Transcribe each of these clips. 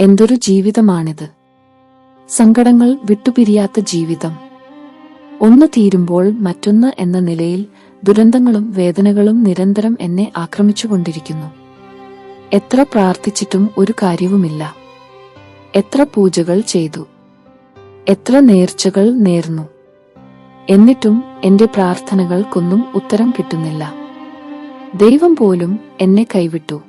എന്തൊരു ജീവിതമാണിത്. സങ്കടങ്ങൾ വിട്ടുപിരിയാത്ത ജീവിതം. ഒന്ന് തീരുമ്പോൾ മറ്റൊന്ന് എന്ന നിലയിൽ ദുരന്തങ്ങളും വേദനകളും നിരന്തരം എന്നെ ആക്രമിച്ചുകൊണ്ടിരിക്കുന്നു. എത്ര പ്രാർത്ഥിച്ചിട്ടും ഒരു കാര്യവുമില്ല. എത്ര പൂജകൾ ചെയ്തു. എത്ര നേർച്ചകൾ നേർന്നു. എന്നിട്ടും എന്റെ പ്രാർത്ഥനകൾക്കൊന്നും ഉത്തരം കിട്ടുന്നില്ല. ദൈവം പോലും എന്നെ കൈവിട്ടു.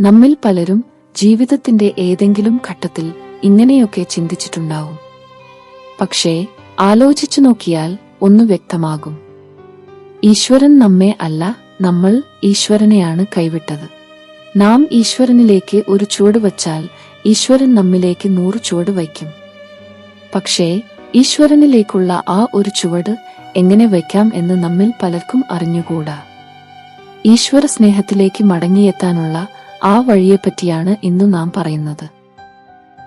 നമ്മിൽ പലരും ജീവിതത്തിന്റെ ഏതെങ്കിലും ഘട്ടത്തിൽ ഇങ്ങനെയൊക്കെ ചിന്തിച്ചിട്ടുണ്ടാവും. പക്ഷേ ആലോചിച്ചു നോക്കിയാൽ ഒന്ന് വ്യക്തമാകും. ഈശ്വരൻ നമ്മെ അല്ല നമ്മൾ ഈശ്വരനെയാണ് കൈവിട്ടത്. നാം ഈശ്വരനിലേക്ക് ഒരു ചുവട് വച്ചാൽ ഈശ്വരൻ നമ്മിലേക്ക് നൂറ് ചുവട് വയ്ക്കും. പക്ഷേ ഈശ്വരനിലേക്കുള്ള ആ ഒരു ചുവട് എങ്ങനെ വയ്ക്കാം എന്ന് നമ്മിൽ പലർക്കും അറിഞ്ഞുകൂടാ? ഈശ്വര സ്നേഹത്തിലേക്ക് മടങ്ങിയെത്താനുള്ള ആ വഴിയെപ്പറ്റിയാണ് ഇന്ന് നാം പറയുന്നത്.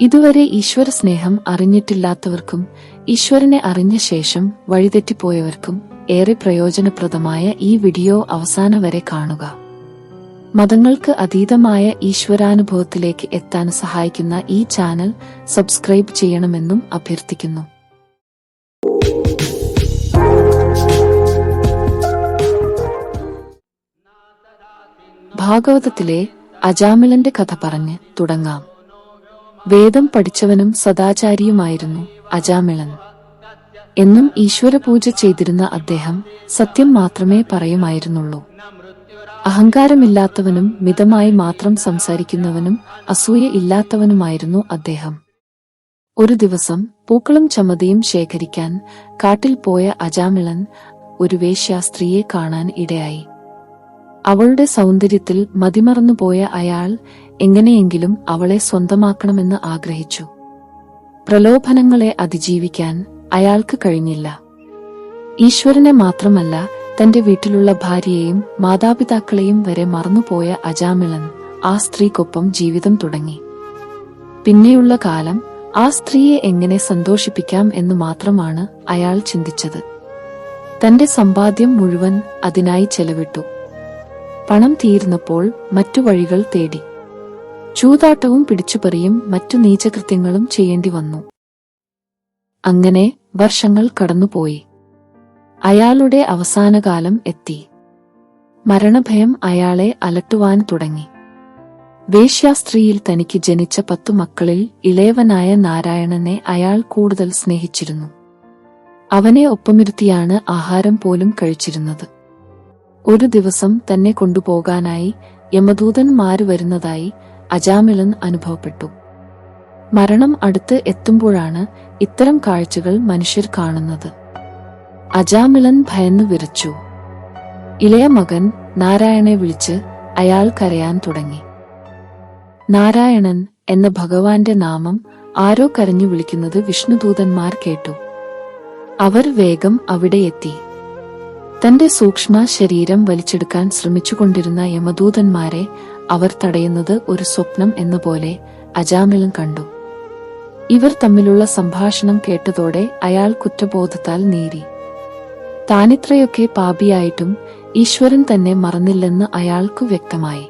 ഇതുവരെ ഈശ്വര സ്നേഹം അറിഞ്ഞിട്ടില്ലാത്തവർക്കും ഈശ്വരനെ അറിഞ്ഞ ശേഷം വഴിതെറ്റിപ്പോയവർക്കും ഏറെ പ്രയോജനപ്രദമായ ഈ വീഡിയോ അവസാനം വരെ കാണുക. മതങ്ങൾക്ക് അതീതമായ ഈശ്വരാനുഭവത്തിലേക്ക് എത്താൻ സഹായിക്കുന്ന ഈ ചാനൽ സബ്സ്ക്രൈബ് ചെയ്യണമെന്നും അഭ്യർത്ഥിക്കുന്നു. ഭാഗവതത്തിലെ അജാമിലന്റെ കഥ പറഞ്ഞ് തുടങ്ങാം. വേദം പഠിച്ചവനും സദാചാരിയുമായിരുന്നു അജാമിളൻ. എന്നും ഈശ്വര പൂജ ചെയ്തിരുന്ന അദ്ദേഹം സത്യം മാത്രമേ പറയുമായിരുന്നുള്ളൂ. അഹങ്കാരമില്ലാത്തവനും മിതമായി മാത്രം സംസാരിക്കുന്നവനും അസൂയ ഇല്ലാത്തവനുമായിരുന്നു അദ്ദേഹം. ഒരു ദിവസം പൂക്കളും ചമതയും ശേഖരിക്കാൻ കാട്ടിൽ പോയ അജാമിളൻ ഒരു വേശ്യാസ്ത്രീയെ കാണാൻ ഇടയായി. അവളുടെ സൗന്ദര്യത്തിൽ മതിമറന്നുപോയ അയാൾ എങ്ങനെയെങ്കിലും അവളെ സ്വന്തമാക്കണമെന്ന് ആഗ്രഹിച്ചു. പ്രലോഭനങ്ങളെ അതിജീവിക്കാൻ അയാൾക്ക് കഴിഞ്ഞില്ല. ഈശ്വരനെ മാത്രമല്ല തന്റെ വീട്ടിലുള്ള ഭാര്യയെയും മാതാപിതാക്കളെയും വരെ മറന്നുപോയ അജാമിളൻ ആ സ്ത്രീക്കൊപ്പം ജീവിതം തുടങ്ങി. പിന്നെയുള്ള കാലം ആ സ്ത്രീയെ എങ്ങനെ സന്തോഷിപ്പിക്കാം എന്ന് മാത്രമാണ് അയാൾ ചിന്തിച്ചത്. തന്റെ സമ്പാദ്യം മുഴുവൻ അതിനായി ചെലവിട്ടു. പണം തീർന്നപ്പോൾ മറ്റു വഴികൾ തേടി. ചൂതാട്ടവും പിടിച്ചുപറിയും മറ്റു നീചകൃത്യങ്ങളും ചെയ്യേണ്ടി വന്നു. അങ്ങനെ വർഷങ്ങൾ കടന്നുപോയി. അയാളുടെ അവസാനകാലം എത്തി. മരണഭയം അയാളെ അലട്ടുവാൻ തുടങ്ങി. വേശ്യാസ്ത്രീയിൽ തനിക്ക് ജനിച്ച പത്തു മക്കളിൽ ഇളയവനായ നാരായണനെ അയാൾ കൂടുതൽ സ്നേഹിച്ചിരുന്നു. അവനെ ഒപ്പമിരുത്തിയാണ് ആഹാരം പോലും കഴിച്ചിരുന്നത്. ഒരു ദിവസം തന്നെ കൊണ്ടുപോകാനായി യമദൂതന്മാര് വരുന്നതായി അജാമിലൻ അനുഭവപ്പെട്ടു. മരണം അടുത്ത് എത്തുമ്പോഴാണ് ഇത്തരം കാഴ്ചകൾ മനുഷ്യർ കാണുന്നത്. അജാമിലൻ ഭയന്നു വിറച്ചു. ഇളയ മകൻ നാരായണെ വിളിച്ച് അയാൾ കരയാൻ തുടങ്ങി. നാരായണൻ എന്ന ഭഗവാന്റെ നാമം ആരോ കരഞ്ഞു വിളിക്കുന്നത് വിഷ്ണുദൂതന്മാർ കേട്ടു. അവർ വേഗം അവിടെ എത്തി. തന്റെ സൂക്ഷ്മ ശരീരം വലിച്ചെടുക്കാൻ ശ്രമിച്ചുകൊണ്ടിരുന്ന യമദൂതന്മാരെ അവർ തടയുന്നത് ഒരു സ്വപ്നം എന്ന പോലെ അജാമിലും കണ്ടു. ഇവർ തമ്മിലുള്ള സംഭാഷണം കേട്ടതോടെ അയാൾ കുറ്റബോധത്താൽ നീരി താനിത്രയൊക്കെ പാപിയായിട്ടും ഈശ്വരൻ തന്നെ മറന്നില്ലെന്ന് അയാൾക്കു വ്യക്തമായി.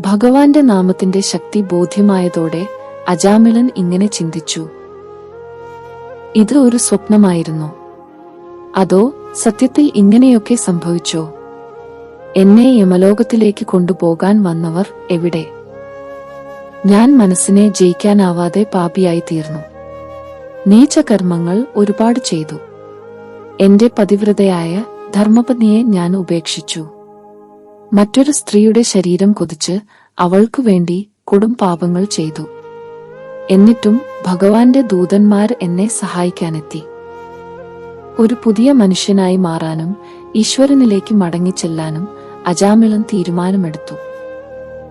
ഭഗവാന്റെ നാമത്തിന്റെ ശക്തി ബോധ്യമായതോടെ അജാമിളൻ ഇങ്ങനെ ചിന്തിച്ചു. ഇത് ഒരു സ്വപ്നമായിരുന്നു. അതോ സത്യത്തിൽ ഇങ്ങനെയൊക്കെ സംഭവിച്ചോ? എന്നെ യമലോകത്തിലേക്ക് കൊണ്ടുപോകാൻ വന്നവർ എവിടെ? ഞാൻ മനസ്സിനെ ജയിക്കാനാവാതെ പാപിയായി തീർന്നു നീചകർമ്മങ്ങൾ ഒരുപാട് ചെയ്തു. എന്റെ പതിവ്രതയായ ധർമ്മപത്നിയെ ഞാൻ ഉപേക്ഷിച്ചു. മറ്റൊരു സ്ത്രീയുടെ ശരീരം കൊതിച്ച് അവൾക്കു വേണ്ടി കൊടും പാപങ്ങൾ ചെയ്തു. എന്നിട്ടും ഭഗവാന്റെ ദൂതന്മാർ എന്നെ സഹായിക്കാനെത്തി. ഒരു പുതിയ മനുഷ്യനായി മാറാനും ഈശ്വരനിലേക്ക് മടങ്ങിച്ചെല്ലാനും അജാമിളൻ തീരുമാനമെടുത്തു.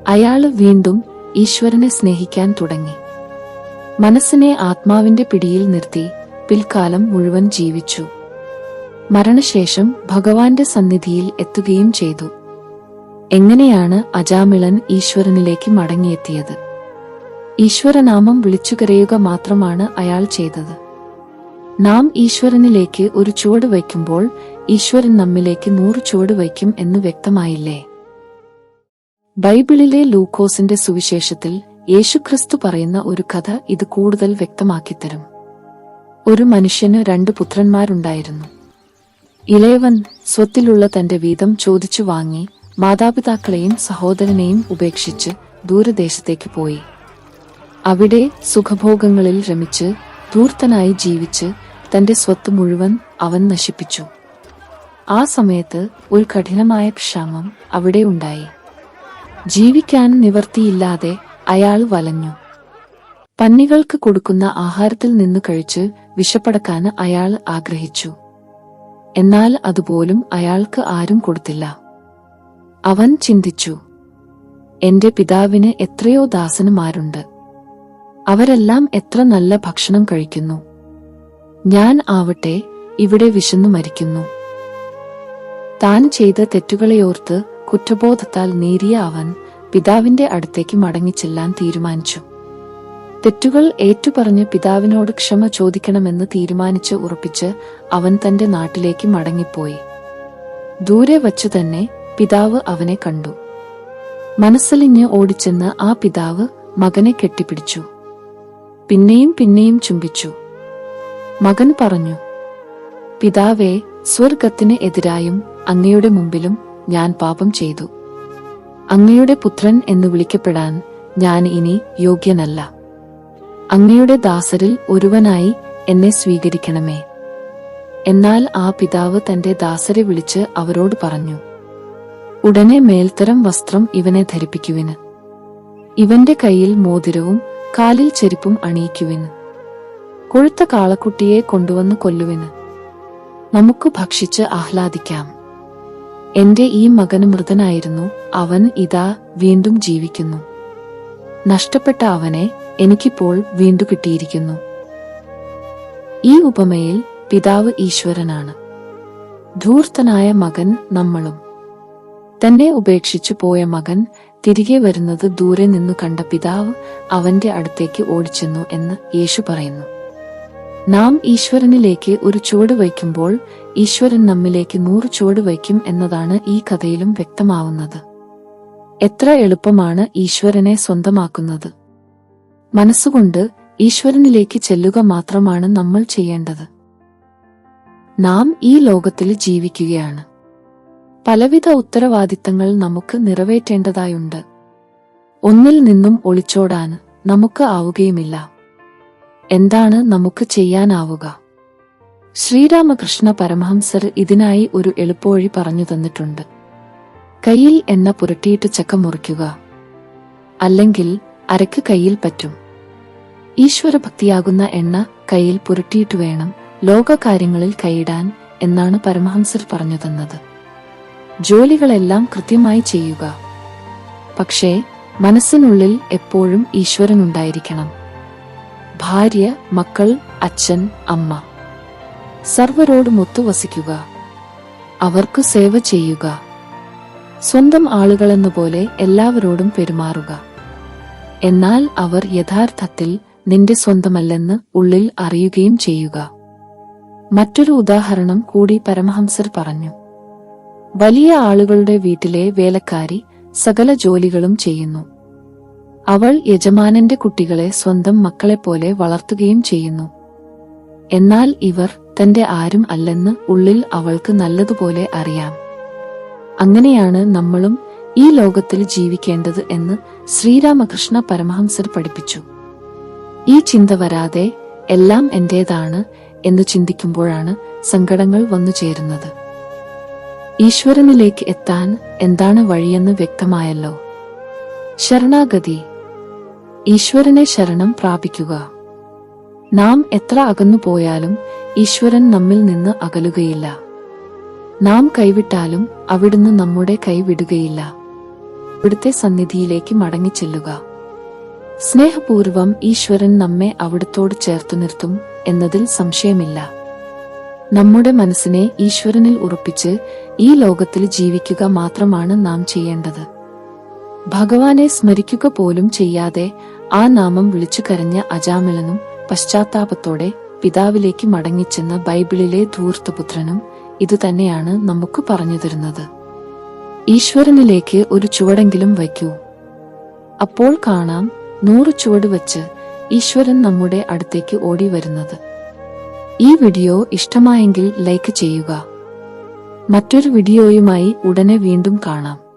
അയാൾ വീണ്ടും ഈശ്വരനെ സ്നേഹിക്കാൻ തുടങ്ങി. മനസ്സിനെ ആത്മാവിന്റെ പിടിയിൽ നിർത്തി പിൽക്കാലം മുഴുവൻ ജീവിച്ചു. മരണശേഷം ഭഗവാന്റെ സന്നിധിയിൽ എത്തുകയും ചെയ്തു. എങ്ങനെയാണ് അജാമിളൻ ഈശ്വരനിലേക്ക് മടങ്ങിയെത്തിയത്? ഈശ്വരനാമം വിളിച്ചുകരയുക മാത്രമാണ് അയാൾ ചെയ്തത്. നാം ഈശ്വരനിലേക്ക് ഒരു ചുവട് വയ്ക്കുമ്പോൾ ഈശ്വരൻ നമ്മിലേക്ക് നൂറ് ചുവട് വയ്ക്കും എന്ന് വ്യക്തമായില്ലേ? ബൈബിളിലെ ലൂക്കോസിന്റെ സുവിശേഷത്തിൽ യേശുക്രിസ്തു പറയുന്ന ഒരു കഥ ഇത് കൂടുതൽ വ്യക്തമാക്കിത്തരും. ഒരു മനുഷ്യന് രണ്ട് പുത്രന്മാരുണ്ടായിരുന്നു. ഇളയവൻ സ്വത്തിലുള്ള തന്റെ വീതം ചോദിച്ചു വാങ്ങി മാതാപിതാക്കളെയും സഹോദരനെയും ഉപേക്ഷിച്ച് ദൂരദേശത്തേക്ക് പോയി. അവിടെ സുഖഭോഗങ്ങളിൽ രമിച്ച് ധൂർത്തനായി ജീവിച്ച് തന്റെ സ്വത്ത് മുഴുവൻ അവൻ നശിപ്പിച്ചു. ആ സമയത്ത് ഒരു കഠിനമായ ക്ഷാമം അവിടെ ഉണ്ടായി. ജീവിക്കാൻ നിവർത്തിയില്ലാതെ അയാൾ വലഞ്ഞു. പന്നികൾക്ക് കൊടുക്കുന്ന ആഹാരത്തിൽ നിന്ന് കഴിച്ച് വിശപ്പടക്കാൻ അയാൾ ആഗ്രഹിച്ചു. എന്നാൽ അതുപോലും അയാൾക്ക് ആരും കൊടുത്തില്ല. അവൻ ചിന്തിച്ചു എന്റെ പിതാവിന് എത്രയോ ദാസന്മാരുണ്ട്. അവരെല്ലാം എത്ര നല്ല ഭക്ഷണം കഴിക്കുന്നു. ഞാൻ ആവട്ടെ ഇവിടെ വിശന്നു മരിക്കുന്നു. താൻ ചെയ്ത തെറ്റുകളെയോർത്ത് കുറ്റബോധത്താൽ നേരിയ അവൻ പിതാവിന്റെ അടുത്തേക്ക് മടങ്ങിച്ചെല്ലാൻ തീരുമാനിച്ചു. തെറ്റുകൾ ഏറ്റുപറഞ്ഞ് പിതാവിനോട് ക്ഷമ ചോദിക്കണമെന്ന് തീരുമാനിച്ച് ഉറപ്പിച്ച് അവൻ തന്റെ നാട്ടിലേക്ക് മടങ്ങിപ്പോയി. ദൂരെ വച്ചു തന്നെ പിതാവ് അവനെ കണ്ടു. മനസ്സലിഞ്ഞ് ഓടിച്ചെന്ന് ആ പിതാവ് മകനെ കെട്ടിപ്പിടിച്ചു. പിന്നെയും പിന്നെയും ചുംബിച്ചു. മകൻ പറഞ്ഞു പിതാവേ സ്വർഗത്തിന് എതിരായും അങ്ങയുടെ മുമ്പിലും ഞാൻ പാപം ചെയ്തു. അങ്ങയുടെ പുത്രൻ എന്ന് വിളിക്കപ്പെടാൻ ഞാൻ ഇനി യോഗ്യനല്ല. അങ്ങയുടെ ദാസരിൽ ഒരുവനായി എന്നെ സ്വീകരിക്കണമേ. എന്നാൽ ആ പിതാവ് തന്റെ ദാസരെ വിളിച്ച് അവരോട് പറഞ്ഞു ഉടനെ മേൽത്തരം വസ്ത്രം ഇവനെ ധരിപ്പിക്കുവിന്. ഇവന്റെ കയ്യിൽ മോതിരവും കാലിൽ ചെരുപ്പും അണിയിക്കുവിന്. കൊഴുത്ത കാളക്കുട്ടിയെ കൊണ്ടുവന്ന് കൊല്ലുവിന്. നമുക്ക് ഭക്ഷിച്ച് ആഹ്ലാദിക്കാം. എന്റെ ഈ മകൻ മൃതനായിരുന്നു. അവൻ ഇതാ വീണ്ടും ജീവിക്കുന്നു. നഷ്ടപ്പെട്ട അവനെ എനിക്കിപ്പോൾ വീണ്ടു കിട്ടിയിരിക്കുന്നു. ഈ ഉപമയിൽ പിതാവ് ഈശ്വരനാണ്. ധൂർത്തനായ മകൻ നമ്മളും. തന്നെ ഉപേക്ഷിച്ചു പോയ മകൻ തിരികെ വരുന്നത് ദൂരെ നിന്നു കണ്ട പിതാവ് അവന്റെ അടുത്തേക്ക് ഓടിച്ചെന്നു എന്ന് യേശു പറയുന്നു. നാം ഈശ്വരനിലേക്ക് ഒരു ചുവട് വയ്ക്കുമ്പോൾ ഈശ്വരൻ നമ്മിലേക്ക് നൂറ് ചുവട് വയ്ക്കും എന്നതാണ് ഈ കഥയിലും വ്യക്തമാവുന്നത്. എത്ര എളുപ്പമാണ് ഈശ്വരനെ സ്വന്തമാക്കുന്നത്. മനസ്സുകൊണ്ട് ഈശ്വരനിലേക്ക് ചെല്ലുക മാത്രമാണ് നമ്മൾ ചെയ്യേണ്ടത്. നാം ഈ ലോകത്തിൽ ജീവിക്കുകയാണ്. പലവിധ ഉത്തരവാദിത്തങ്ങൾ നമുക്ക് നിറവേറ്റേണ്ടതായുണ്ട്. ഒന്നിൽ നിന്നും ഒളിച്ചോടാൻ നമുക്ക് ആവുകയുമില്ല. എന്താണ് നമുക്ക് ചെയ്യാനാവുക? ശ്രീരാമകൃഷ്ണ പരമഹംസർ ഇതിനായി ഒരു എളുപ്പവഴി പറഞ്ഞു തന്നിട്ടുണ്ട്. കയ്യിൽ എന്ന പുരട്ടിയിട്ട് ചക്ക മുറിക്കുക. അല്ലെങ്കിൽ അരക്ക് കയ്യിൽ പറ്റും. ഈശ്വരഭക്തിയാകുന്ന എണ്ണ കയ്യിൽ പുരട്ടിയിട്ട് വേണം ലോകകാര്യങ്ങളിൽ കൈയിടാൻ എന്നാണ് പരമഹംസർ പറഞ്ഞു തന്നത്. ജോലികളെല്ലാം കൃത്യമായി ചെയ്യുക. പക്ഷേ മനസ്സിനുള്ളിൽ എപ്പോഴും ഈശ്വരനുണ്ടായിരിക്കണം. ഭാര്യ മക്കൾ അച്ഛൻ അമ്മ. സർവരോടും ഒത്തുവസിക്കുക. അവർക്ക് സേവ ചെയ്യുക. സ്വന്തം ആളുകളെന്ന പോലെ എല്ലാവരോടും പെരുമാറുക. എന്നാൽ അവർ യഥാർത്ഥത്തിൽ നിന്റെ സ്വന്തമല്ലെന്ന് ഉള്ളിൽ അറിയുകയും ചെയ്യുക. മറ്റൊരു ഉദാഹരണം കൂടി പരമഹംസർ പറഞ്ഞു. വലിയ ആളുകളുടെ വീട്ടിലെ വേലക്കാരി സകല ജോലികളും ചെയ്യുന്നു. അവൾ യജമാനന്റെ കുട്ടികളെ സ്വന്തം മക്കളെപ്പോലെ വളർത്തുകയും ചെയ്യുന്നു. എന്നാൽ ഇവർ തന്റെ ആരും അല്ലെന്ന് ഉള്ളിൽ അവൾക്ക് നല്ലതുപോലെ അറിയാം. അങ്ങനെയാണ് നമ്മളും ഈ ലോകത്തിൽ ജീവിക്കേണ്ടത് എന്ന് ശ്രീരാമകൃഷ്ണ പരമഹംസർ പഠിപ്പിച്ചു. ഈ ചിന്ത വരാതെ എല്ലാം എന്റേതാണ് എന്ന് ചിന്തിക്കുമ്പോഴാണ് സങ്കടങ്ങൾ വന്നു ചേരുന്നത്. ഈശ്വരനിലേക്ക് എത്താൻ എന്താണ് വഴിയെന്ന് വ്യക്തമായല്ലോ. ശരണാഗതി ഈശ്വരനെ ശരണം പ്രാപിക്കുക. നാം എത്ര അകന്നു പോയാലും ഈശ്വരൻ നമ്മിൽ നിന്ന് അകലുകയില്ല. നാം കൈവിട്ടാലും അവിടുന്ന് നമ്മുടെ കൈവിടുകയില്ല ഇവിടുത്തെ സന്നിധിയിലേക്ക് മടങ്ങിച്ചെല്ലുക. സ്നേഹപൂർവം ഈശ്വരൻ നമ്മെ അവിടുത്തോട് ചേർത്തു നിർത്തും എന്നതിൽ സംശയമില്ല. നമ്മുടെ മനസ്സിനെ ഈശ്വരനിൽ ഉറപ്പിച്ച് ഈ ലോകത്തിൽ ജീവിക്കുക മാത്രമാണ് നാം ചെയ്യേണ്ടത്. ഭഗവാനെ സ്മരിക്കുക പോലും ചെയ്യാതെ ആ നാമം വിളിച്ചു കരഞ്ഞ അജാമിളനും പശ്ചാത്താപത്തോടെ പിതാവിലേക്ക് മടങ്ങിച്ചെന്ന ബൈബിളിലെ ധൂർത്തപുത്രനും ഇതുതന്നെയാണ് നമുക്ക് പറഞ്ഞു തരുന്നത്. ഈശ്വരനിലേക്ക് ഒരു ചുവടെങ്കിലും വയ്ക്കൂ. അപ്പോൾ കാണാം നൂറ് ചുവട് വച്ച് ഈശ്വരൻ നമ്മുടെ അടുത്തേക്ക് ഓടി വരുന്നത് ഈ വീഡിയോ ഇഷ്ടമായെങ്കിൽ ലൈക്ക് ചെയ്യുക. മറ്റൊരു വീഡിയോയുമായി ഉടനെ വീണ്ടും കാണാം.